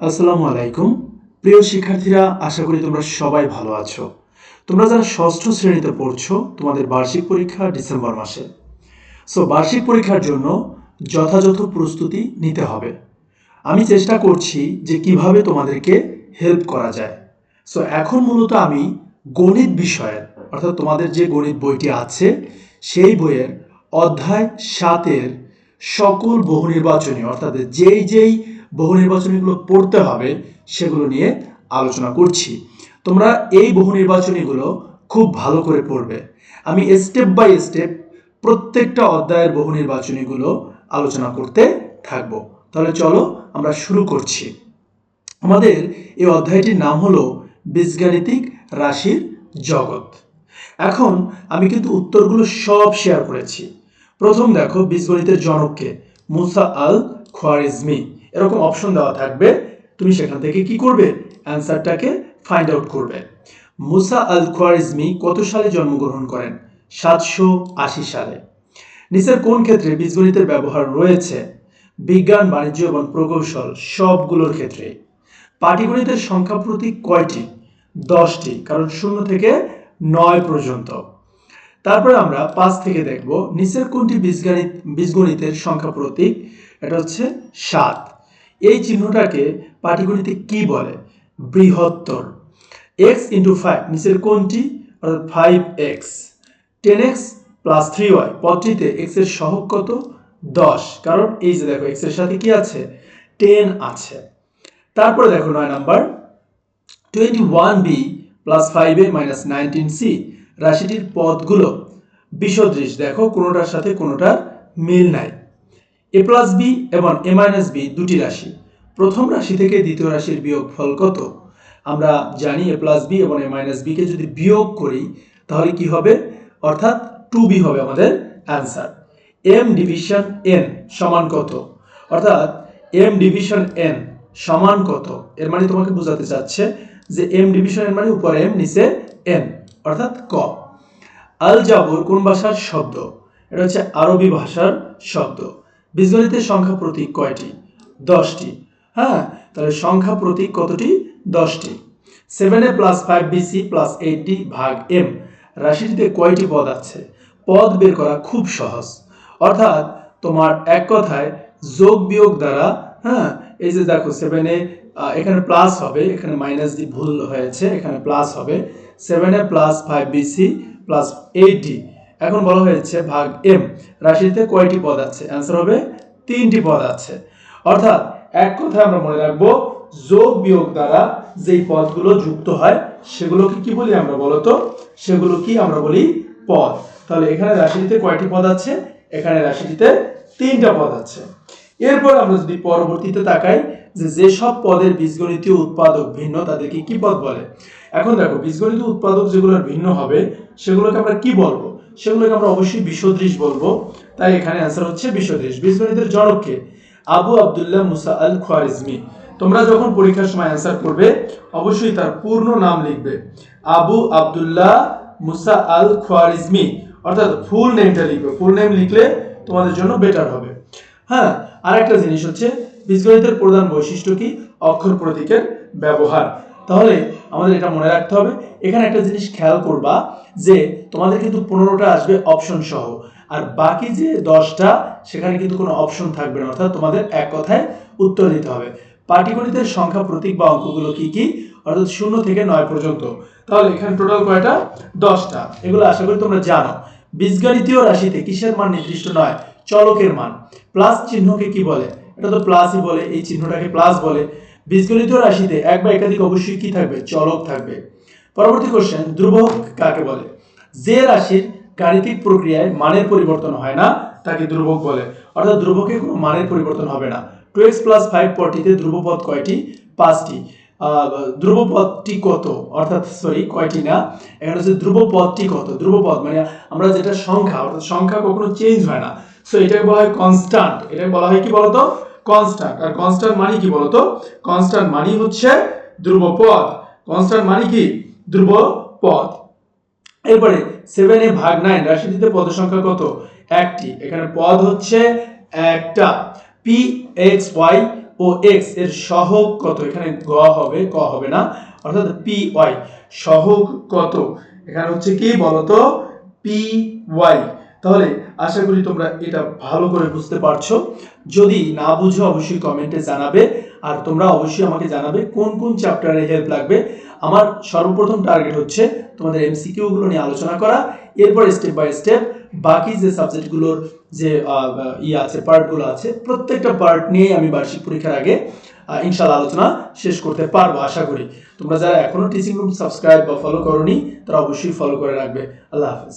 আসসালামু আলাইকুম। প্রিয় শিক্ষার্থীরা, আশা করি তোমরা সবাই ভালো আছো। তোমরা যারা ষষ্ঠ শ্রেণীতে পড়ছো, তোমাদের বার্ষিক পরীক্ষা ডিসেম্বর মাসে। সো বার্ষিক পরীক্ষার জন্য যথাযথ প্রস্তুতি নিতে হবে। আমি চেষ্টা করছি যে কীভাবে তোমাদেরকে হেল্প করা যায়। সো এখন মূলত আমি গণিত বিষয়ের, অর্থাৎ তোমাদের যে গণিত বইটি আছে, সেই বইয়ের অধ্যায় সাতের সকল বহু নির্বাচনী, অর্থাৎ যেই যেই বহু নির্বাচনীগুলো পড়তে হবে, সেগুলো নিয়ে আলোচনা করছি। তোমরা এই বহু নির্বাচনীগুলো খুব ভালো করে পড়বে। আমি স্টেপ বাই স্টেপ প্রত্যেকটা অধ্যায়ের বহু নির্বাচনীগুলো আলোচনা করতে থাকব। তাহলে চলো আমরা শুরু করছি। আমাদের এই অধ্যায়টির নাম হলো বীজগাণিতিক রাশির জগৎ। এখন আমি কিন্তু উত্তরগুলো সব শেয়ার করেছি। প্রথম দেখো বীজগণিতের জনককে, মুসা আল খোয়ারিজমি এরকম অপশন দেওয়া থাকবে। তুমি সেখান থেকে কি করবে? অ্যান্সারটাকে ফাইন্ড আউট করবে। মুসা আল খোয়ারিজমি কত সালে জন্মগ্রহণ করেন? সাতশো আশি সালে। নিচের কোন ক্ষেত্রে বীজগণিতের ব্যবহার রয়েছে? বিজ্ঞান, বাণিজ্য এবং প্রকৌশল সবগুলোর ক্ষেত্রে। পাটিগণিতের সংখ্যা প্রতীক কয়টি? দশটি, কারণ শূন্য থেকে নয় পর্যন্ত। তারপরে আমরা পাঁচ থেকে দেখব, নিচের কোনটি বীজগণিত বীজগণিতের সংখ্যা প্রতীক? এটা হচ্ছে সাত। এই চিহ্নটাকে পাটিগণিতে কি বলে? বৃহত্তর। এক্স ইন্টু ফাইভ নিচের কোনটি? অর্থাৎ five X ten X plus three Y পদটিতে এক্সের সহগ কত? দশ। কারণ এই যে দেখো এক্সের সাথে কি আছে? টেন আছে। তারপরে দেখো নয় number. Twenty one B plus five A minus nineteen C রাশিটির পদগুলো বিসদৃশ। দেখো, কোনোটার সাথে কোনোটার মিল নাই। এ প্লাস বি এবং এ মাইনাস বি দুটি রাশি। প্রথম রাশি থেকে দ্বিতীয় রাশির বিয়োগ ফল কত? আমরা জানি এ প্লাস বি এবং এ মাইনাস বিকে যদি বিয়োগ করি, তাহলে কি হবে? অর্থাৎ টু বি হবে আমাদের অ্যান্সার এম ডিভিশন এন সমান কত? অর্থাৎ এম ডিভিশন এন সমান কত? এর মানে তোমাকে বোঝাতে চাচ্ছে যে এম ডিভিশন এন মানে উপরে এম নিচে এন অর্থাৎ ক। আল জাবর কোন ভাষার শব্দ? এটা হচ্ছে আরবি ভাষার শব্দ। বীজগণিতের সংখ্যা প্রতীক কয়টি? দশটি। হ্যাঁ তাহলে সংখ্যা প্রতীক কতটি? দশটি। Seven A plus five BC plus eighty ভাগ এম রাশিটিতে কয়টি পদ আছে? পদ বের করা খুব সহজ। অর্থাৎ তোমার এক কথায় যোগ বিয়োগ দ্বারা হ্যাঁ এই যে দেখো সেভেনে এখানে প্লাস হবে, এখানে মাইনাস দি ভুল হয়েছে, এখানে প্লাস হবে। Seven plus five BC plus eighty এখন বলা হয়েছে ভাগ এম রাশিতে কয়টি পদ আছে? অ্যান্সার হবে, তিনটি পদ আছে। অর্থাৎ এক কথা আমরা মনে রাখব, যোগ বিয়োগ দ্বারা যেই পদগুলো যুক্ত হয়, সেগুলোকে কি বলি আমরা বলতো? সেগুলো কি আমরা বলি পদ। তাহলে এখানে রাশিটিতে কয়টি পদ আছে? এখানে রাশিটিতে তিনটা পদ আছে। এরপর আমরা যদি পরবর্তীতে তাকাই যে যেসব পদের বীজগণিতীয় উৎপাদক ভিন্ন, তাদেরকে কি পদ বলে? এখন দেখো, বীজগণিত উৎপাদক যেগুলোর ভিন্ন হবে, সেগুলোকে আমরা কি বলব? সেগুলোকে আমরা অবশ্যই বিসদৃশ বলব। তাই এখানে অ্যান্সার হচ্ছে বিসদৃশ বীজগণিতের জনককে আবু আব্দুল্লাহ মুসা আল খোয়ারিজমি তোমরা যখন পরীক্ষার সময় অ্যান্সার করবে, অবশ্যই তার পূর্ণ নাম লিখবে। আবু আব্দুল্লাহ মুসা আল খোয়ারিজমি অর্থাৎ ফুল নেমটা লিখবে। ফুল নেম লিখলে তোমাদের জন্য বেটার হবে। হ্যাঁ আর একটা জিনিস হচ্ছে বীজগণিতের প্রধান বৈশিষ্ট্য কি? অক্ষর প্রতীকের ব্যবহার। তাহলে আমাদের এটা মনে রাখতে হবে। এখানে একটা জিনিস খেয়াল করবা যে তোমাদের কিন্তু পনেরোটা আসবে অপশন সহ। আর বাকি যে দশটা, সেখানে কিন্তু কোনো অপশন থাকবে না। অর্থাৎ তোমাদের এক কথায় উত্তর দিতে হবে। পাটিগণিতের সংখ্যা, প্রতীক বা অঙ্কগুলো কি কি? অর্থাৎ শূন্য থেকে নয় পর্যন্ত। তাহলে এখানে টোটাল কয়টা? দশটা। এগুলো আশা করি তোমরা জানো। বীজগণিতীয় রাশিতে কিসের মান নির্দিষ্ট নয়? চলকের মান। প্লাস চিহ্নকে কি বলে? এটা তো প্লাসই বলে, এই চিহ্নটাকে প্লাস বলে। বীজগণিতীয় রাশিতে এক বা একাধিক অবশ্যই কি থাকবে? চলক থাকবে। পরবর্তী কোশ্চেন ধ্রুবক কাকে বলে? যে রাশির গাণিতিক প্রক্রিয়ায় মানের পরিবর্তন হয় না, তাকে ধ্রুবক বলে। অর্থাৎ ধ্রুবকে কোনো মানের পরিবর্তন হবে না। টু এক্স প্লাস ফাইভ পদটিতে ধ্রুবপদ কয়টি? পাঁচটি। ধ্রুবপদটি কত? অর্থাৎ সরি কয়টি না? এখানে হচ্ছে ধ্রুবপদটি কত? ধ্রুবপদ মানে আমরা যেটা সংখ্যা, অর্থাৎ সংখ্যা কখনো চেঞ্জ হয় না। সো এটাকে বলা হয় কনস্ট্যান্ট এটাকে বলা হয় কি বলতো? কনস্ট্যান্ট আর কনস্ট্যান্ট মানে কি বলতো? কনস্ট্যান্ট মানে হচ্ছে ধ্রুবপদ। কনস্ট্যান্ট মানে কি? ধ্রুবপদ। এরপরে সেভেন এ ভাগ নাইন রাশিটিতে পদ সংখ্যা কত? একটি। এখানে পদ হচ্ছে একটা। পি এক্স ওয়াই ও এক্সের সহগ কত? এখানে গ হবে, ক হবে না। অর্থাৎ পি ওয়াই সহগ কত? এখানে হচ্ছে কি বলতো? পি ওয়াই তাহলে আশা করি তোমরা এটা ভালো করে বুঝতে পারছ। যদি না বুঝো, অবশ্যই কমেন্টে জানাবে। আর তোমরা অবশ্যই আমাকে জানাবে কোন কোন চ্যাপ্টারে হেল্প লাগবে। আমার সর্বপ্রথম টার্গেট হচ্ছে তোমাদের এমসিকিউ গুলো নিয়ে আলোচনা করা। এরপর স্টেপ বাই স্টেপ বাকি যে সাবজেক্টগুলোর যে ই আছে পার্টগুলো আছে, প্রত্যেকটা পার্ট নিয়ে আমি বার্ষিক পরীক্ষার আগে ইনশাল্লাহ আলোচনা শেষ করতে পারব আশা করি। তোমরা যারা এখনও টিচিং রুম সাবস্ক্রাইব বা ফলো করোনি, তারা অবশ্যই ফলো করে রাখবে। আল্লাহ হাফেজ।